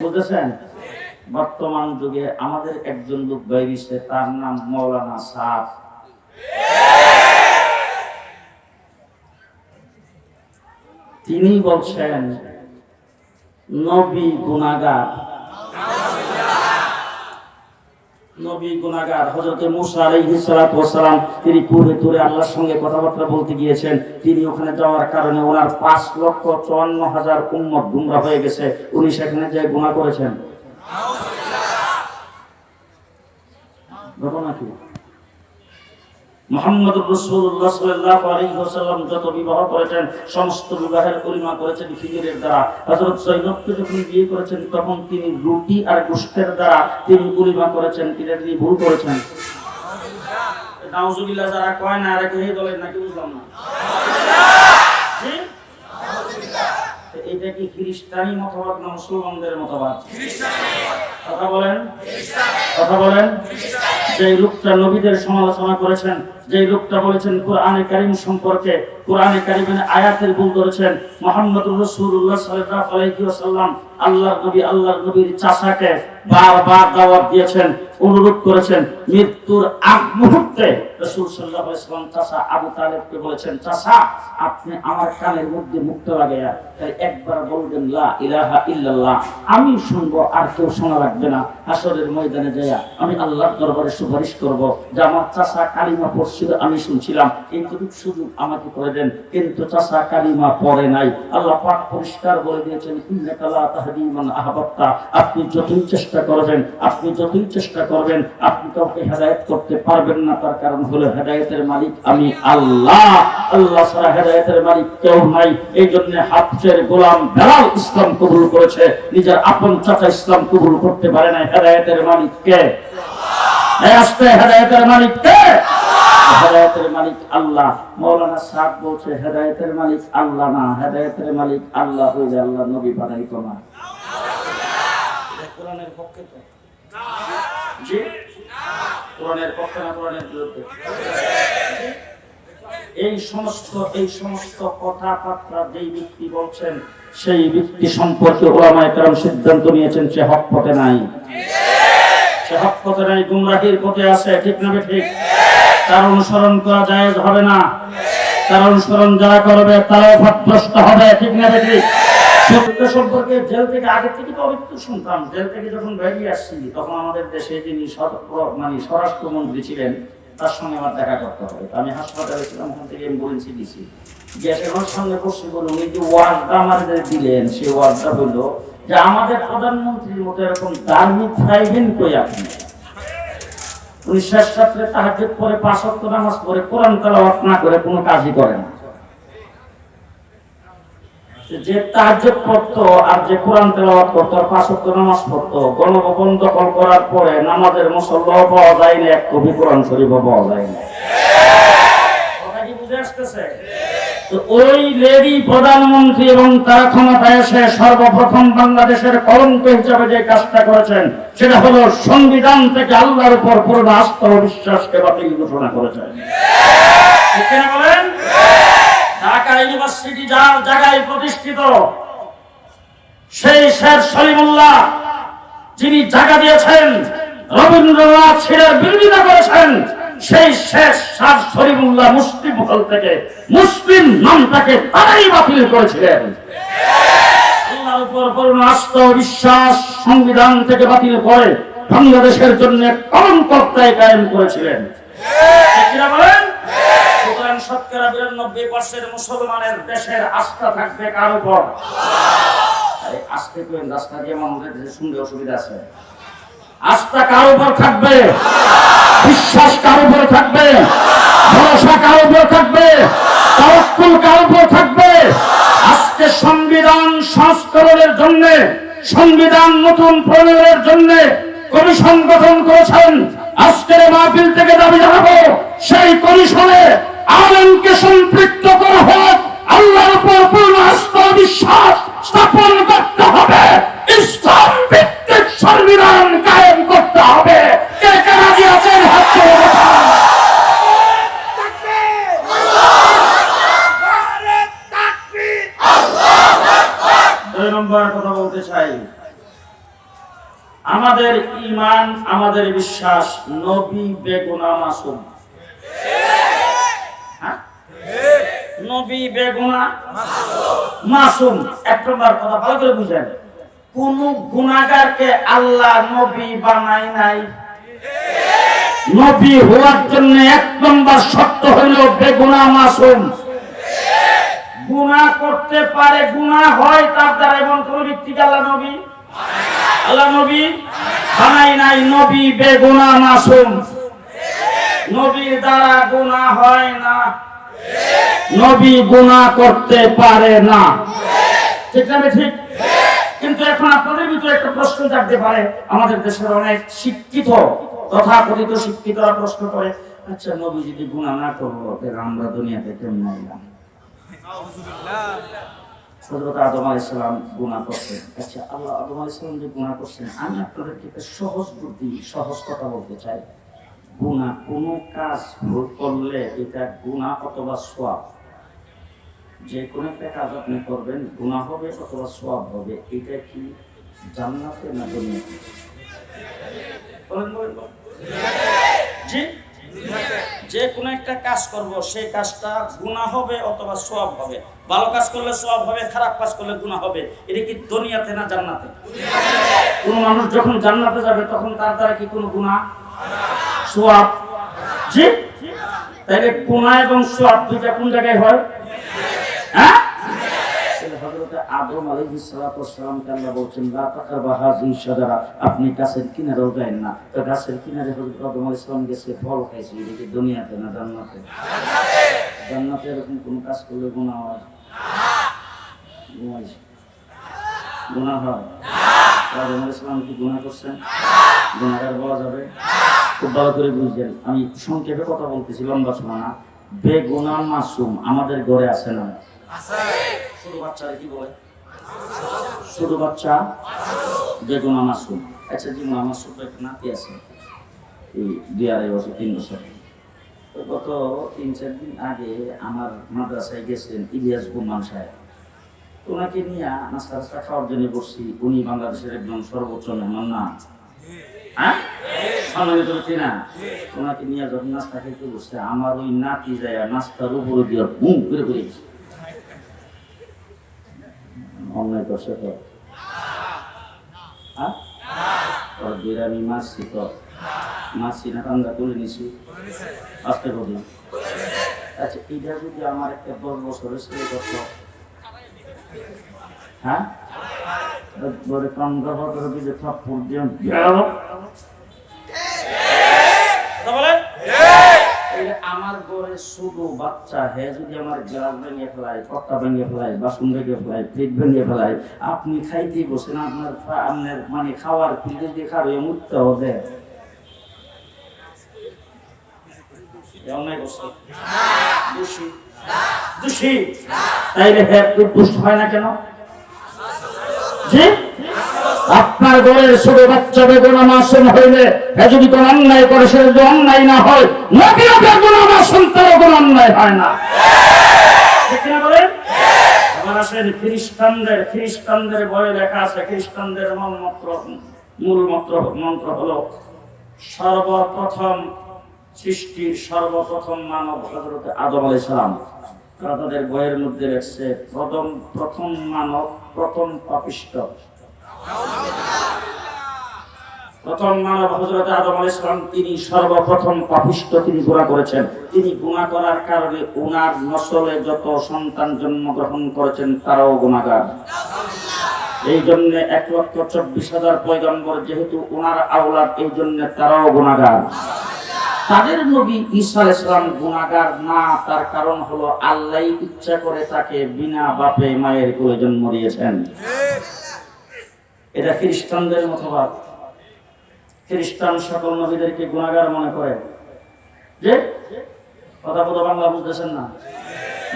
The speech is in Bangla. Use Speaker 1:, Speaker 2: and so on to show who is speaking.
Speaker 1: বুঝেছেন? বর্তমান যুগে আমাদের একজন লোক বেরিয়েছে তার নাম মৌলানা সাহ তিনি বলছেন, নবী গুনাগার নবী গুনাগার হজরত মুসা আলাইহিস সালাতু ওয়াসালাম তিনি কুরে দূরে আল্লাহর সঙ্গে কথাবার্তা বলতে গিয়েছেন। তিনি ওখানে যাওয়ার কারণে ওনার পাঁচ লক্ষ চুয়ান্ন হাজার উম্মত গুমরা হয়ে গেছে। উনি সেখানে যে গুণা করেছেন। ঘটনা কি? মোহাম্মদ রসুল্লাহ সাল্লাল্লাহু আলাইহি ওয়াসাল্লাম যত বিবাহ করেছেন সমস্ত বিবাহের পরিমা করেছেন খিজিরের দ্বারা। হযরত সৈয়দকে যখন বিয়ে করেছেন তখন তিনি রুটি আর গোশতের দ্বারা তিনি পরিমা করেছেন। তিনি তিনি ভুল করেছেন। নাউজুবিল্লাহ যারা কয় না আর কেউ দলের নাকি বুঝলাম না? এটা কি খ্রিস্টানি মতবাদ না মুসলমানদের মতবাদ? কথা বলেন। কথা বলেন। যে লোকটা নবীদের সমালোচনা করেছেন, যে লোকটা বলেছেন, কোরআনে কারিম সম্পর্কে, কোরআনে কারিমের আয়াতের ভুল করেছেন। মোহাম্মদ রসুল্লাহ সাল্লাম আল্লাহ নবী আল্লাহ নবীর চাচাকে বারবার দিয়েছেন, অনুরোধ করেছেন। মৃত্যুর আগ মুহূর্তে রসুল সাল্লাল্লাহু আলাইহি ওয়াসাল্লাম চাচা আবু তালেবকে বলেছেন, চাচা, আপনি আমার কানের মধ্যে মুক্ত লাগাইয়া তাই একবার বলবেন, লা ইলাহা ইল্লাল্লাহ। আমি শুনব, আর কেউ শোনা লাগবে না। হাসরের ময়দানে যাইয়া আমি আল্লাহর দরবারে সুপারিশ করব। যে আমার চাচা কালিমা পড়ছিল, আমি শুনছিলাম। এইটুকু সুযোগ আমাকে করে দেন, কিন্তু চাচা কালিমা পড়ে নাই। আল্লাহ পাক পরিষ্কার বলে দিয়েছেন, ইন্নাকা আপনি যতই চেষ্টা করবেন, আপনি যতই চেষ্টা করবেন, আপনি কাউকে হেদায়েত করতে পারবেন না, তার কারণ হলো হেদায়েতের মালিক আমি আল্লাহ। আল্লাহ ছাড়া হেদায়েতের মালিক কেউ নাই। এই জন্য হাফসের গোলাম বেলাল ইসলাম কবুল করেছে। নিজের আপন চাচা ইসলাম কবুল করতে পারে না হেদায়েতের মালিক কে? আসতে হেদায়েতের মালিক কে? হেদায়েতের মালিক আল্লাহ। মৌলানা সাদ বলছে, হেদায়েতের মালিক আল্লাহ না। হেদায়েতের মালিক আল্লাহ আল্লাহ নবী বানাইতো না। কোরআনের পক্ষে তো। জি? কোরআনের পক্ষে না কোরআনের বিরুদ্ধে? এই সমস্ত এই সমস্ত কথাবার্তা যেই ব্যক্তি বলছেন সেই ব্যক্তি সম্পর্কে ওলামায়ে কেরাম সিদ্ধান্ত নিয়েছেন সে হক পথে নাই। সে হক পথে নাই গুমরাহির পথে আছে ঠিক না ঠিক? তার অনুসরণ করা জায়েজ হবে না। তার অনুসরণ যারা করবে তারাও ভ্রষ্ট হবে ঠিক না ঠিক? সত্য সম্পর্কে জেল থেকে আগে থেকে তো অনেক শুনতাম জেল থেকে যখন বেরিয়ে আসছি, তখন আমাদের দেশে যিনি মানে স্বরাষ্ট্রমন্ত্রী ছিলেন, তার সঙ্গে আমার দেখা করতে হবে। আমি হাসপাতালে ছিলাম, ওখান থেকে অ্যাম্বুলেন্সে দিছি। গ্যাসে আমার সামনে বসে বলুন, এই যে ওয়ার্ডটা আমাদের দিলেন, সেই ওয়ার্ডটা হলো যে আমাদের প্রধানমন্ত্রীর মতো এরকম ধার্মিক ফাইভেন কই আপনি? উনি শেষ রাত্রে তাহাজ্জুদ পরে পাঁচ নামাজ পড়ে কোরআন তেলাওয়াত না করে কোনো কাজই করে না। যে তাহাজ্জুদ পড়তো আর যে কোরআন তেলাওয়াত করতো, আর পাঁচ ওয়াক্ত নামাজ পড়তো গণভবন দখল করার পরে নামাজের মুসল্লাও পাওয়া যায় না এক কবি কোরআন শরীফও পাওয়া যায় না কথা কি বুঝে আসতেছে? ওই লেডি প্রধানমন্ত্রী এবং তার ক্ষমতায় এসে সর্বপ্রথম বাংলাদেশের কলঙ্ক হিসাবে যে কাজটা করেছেন, সেটা হলো সংবিধান থেকে আল্লাহর উপর পুরো আস্থা ও বিশ্বাসকে বাতিল ঘোষণা করেছেন ঠিক কিনা বলেন ইউনিভার্সিটি যার জায়গায় প্রতিষ্ঠিত, সেই শের সলিমুল্লাহ যিনি জায়গা দিয়েছেন, রবীন্দ্রনাথ ছেলের বিরোধিতা করেছেন, সেই শেষ সার শরীফুল্লাহ মুসলিম মহল থেকে, মুসলিম নামটাকে তারাই বাতিল করেছিলেন। আল্লাহর উপর পূর্ণ আস্থা বিশ্বাস সংবিধান থেকে বাতিল করে বাংলাদেশের জন্য কলঙ্কর্তায় কায়েম করেছিলেন। কিনা বলেন, শতকরা বিরানব্বই পার্সেন্ট মুসলমানের দেশের আস্থা থাকবে কার উপর? করে রাস্তা দিয়ে আমাদের দেশে শুনতে অসুবিধা আছে। আস্থা কার উপর থাকবে? বিশ্বাস কার উপর থাকবে? ভরসা কার উপর থাকবে? তাওয়াক্কুল কার উপর থাকবে? আজকে সংবিধান সংস্করণের জন্য, সংবিধান নতুন প্রণয়নের জন্য কমিশন গঠন করেছেন। আজকের মাহফিল থেকে দাবি জানাব, সেই কমিশনে আলমকে সম্পৃক্ত করা হোক, আল্লাহর উপর পূর্ণ আস্থা বিশ্বাস স্থাপন করতে হবে। ইসলাম ভিত্তিক সংবিধান কায়েম করতে হবে। আমাদের ইমান, আমাদের বিশ্বাস নবী বেগুনা মাসুম। নবী বেগুনা? মাসুম। এক নম্বর কথা ভালো করে বুঝেন। কোন গুণাগারকে আল্লাহ নবী বানাই নাই। নবী হওয়ার জন্য এক নম্বর শর্ত হইল বেগুনা, মাসুম। গুনাহ করতে পারে, গুনাহ হয়, তার দ্বারা এমন কোন ব্যক্তিকে আল্লাহ নবী? আল্লাহ নবী? বানাই নাই। নবী বেগুনা, মাসুম। নবীর দ্বারা গুনাহ হয় না। নবী গুণা করতে পারে না। ঠিক না ঠিক? কিন্তু এখন আপনাদের ভিতরে একটা প্রশ্ন জাগতে পারে। আমাদের দেশের অনেক শিক্ষিত, তথাকথিত শিক্ষিতরা প্রশ্ন করে আচ্ছা নবী যদি গুনাহ না করব আমরা দুনিয়াতে কেমন এলাম আদম গুনাহ করছেন। আচ্ছা আল্লাহ আদম যে গুনাহ করছেন, আমি আপনাদেরকে সহজ বুদ্ধি, সহজ কথা বলতে চাই। গুনাহ কোনো কাজ করলে এটা গুনাহ অথবা সওয়াব যে কোনো একটা কাজ আপনি করবেন, গুনাহ হবে অথবা সওয়াব হবে, এটা কি জান্নাতে না। জি? যে কোনো একটা কাজ করব, সেই কাজটা গুনাহ হবে অথবা সওয়াব হবে। ভালো কাজ করলে সওয়াব হবে, খারাপ কাজ করলে গুনাহ হবে। এটা কি দুনিয়াতে না জান্নাতে? কোন মানুষ যখন জান্নাতে যাবে, তখন তার দ্বারা কি কোনো গুনাহ? সওয়াব। জি? তাহলে গুনাহ এবং সওয়াব দুইটা কোন জায়গায় হয়? হ্যাঁ? আপনি গাছের কিনারেও যাবেন না। তো গাছের কিনারে হযরত আদম গেছে, ফল খাইছে এটা কি দুনিয়াতে না জান্নাতে? জান্নাতে এরকম কোন কাজ করলে গুনাহ হয়? কি করছেন? বলা যাবে? খুব ভালো করে আমি সংক্ষেপে কথা বলতেছি, লম্বা সময় না। বেগুনা মাসুম আমাদের ঘরে আছে না শুধু বাচ্চারা কি বলে? শুধু বাচ্চা বেগুনা মাসুম আচ্ছা জি আমার ছোট একটা নাতি আছে, এই দুই আড়াই বছর তিন বছর। তো গত তিন, চার দিন আগে আমার মাদ্রাসায় গেছিলেন ইলিয়াস গুমান সাহেব। ওনাকে নিয়ে নাস্তা টাস্তা খাওয়ার জন্য বসছি। উনি বাংলাদেশের একজন সর্বোচ্চ মেহমান না। হ্যাঁ? ওনাকে নিয়ে যখন নাস্তা খেতে বসছে, আমার ওই নাতি যায় নাস্তার উপরে দিয়ে বুম করে পড়ে অন্যায় করছে তো? ওর বিরানি মারছি তো? মারছি না, কান্দা তুলে নিছি। আজকে করলাম। আচ্ছা এটা যদি আমার একটা দশ বছরের ছেলে করত? হ্যাঁ? বলে কান্দা গ্রহ যে থাপ্পড় দিয়ে গেল কথা বলেন তাহলে আমার ঘরে শুধু বাচ্চা, হে যদি আমার গ্লাস ভেঙে ফেলায় কট্টা ভেঙে ফেলায়, বাসন ভেঙে ফেলায় প্লেট ভেঙে ফেলায়, আপনি খাইতেই বসেন, আপনার আপনার মানে খাওয়ার ফিল্ডে দিয়ে খাবে মরতে হবে। তাইলে হ্যাঁ দুষ্ট হয় না কেন? আপনার ঘরের ছোট বাচ্চা বেগুনা মাসুম হইলে যদি কোন অন্যায় করে, সে যদি অন্যায় না হয় নবীও বেগুনা মাসুম, তারও কোন অন্যায় হয় না। খ্রিস্টানদের খ্রিস্টানদের লেখা আছে, খ্রিস্টানদের মন্ত্র সর্বপ্রথম সর্বপ্রথম তাদের বইয়ের মধ্যে প্রথম প্রথম মানব, প্রথম পাপিষ্ট। প্রথম মানব হজরত আদম আলাইহিস সালাম, তিনি সর্বপ্রথম পাপিষ্ট তিনি গুণা করেছেন। তিনি গুণা করার কারণে ওনার নসলে যত সন্তান জন্মগ্রহণ করেছেন, তারাও গুণাগার এই জন্য এক লক্ষ চব্বিশ হাজার পয়গম্বর যেহেতু ওনার এই জন্য তারাও গুণাগার তাদের নবী ঈসা ইসলাম গুণাগার না, তার কারণ হলো আল্লাহ ইচ্ছা করে তাকে বিনা বাপে মায়ের জন্ম দিয়েছেন। এটা খ্রিস্টানদের মতবাদ। খ্রিস্টান সকল নবীদেরকে গুণাগার মনে করে। যে? কথা বাংলা বুঝতেছেন না।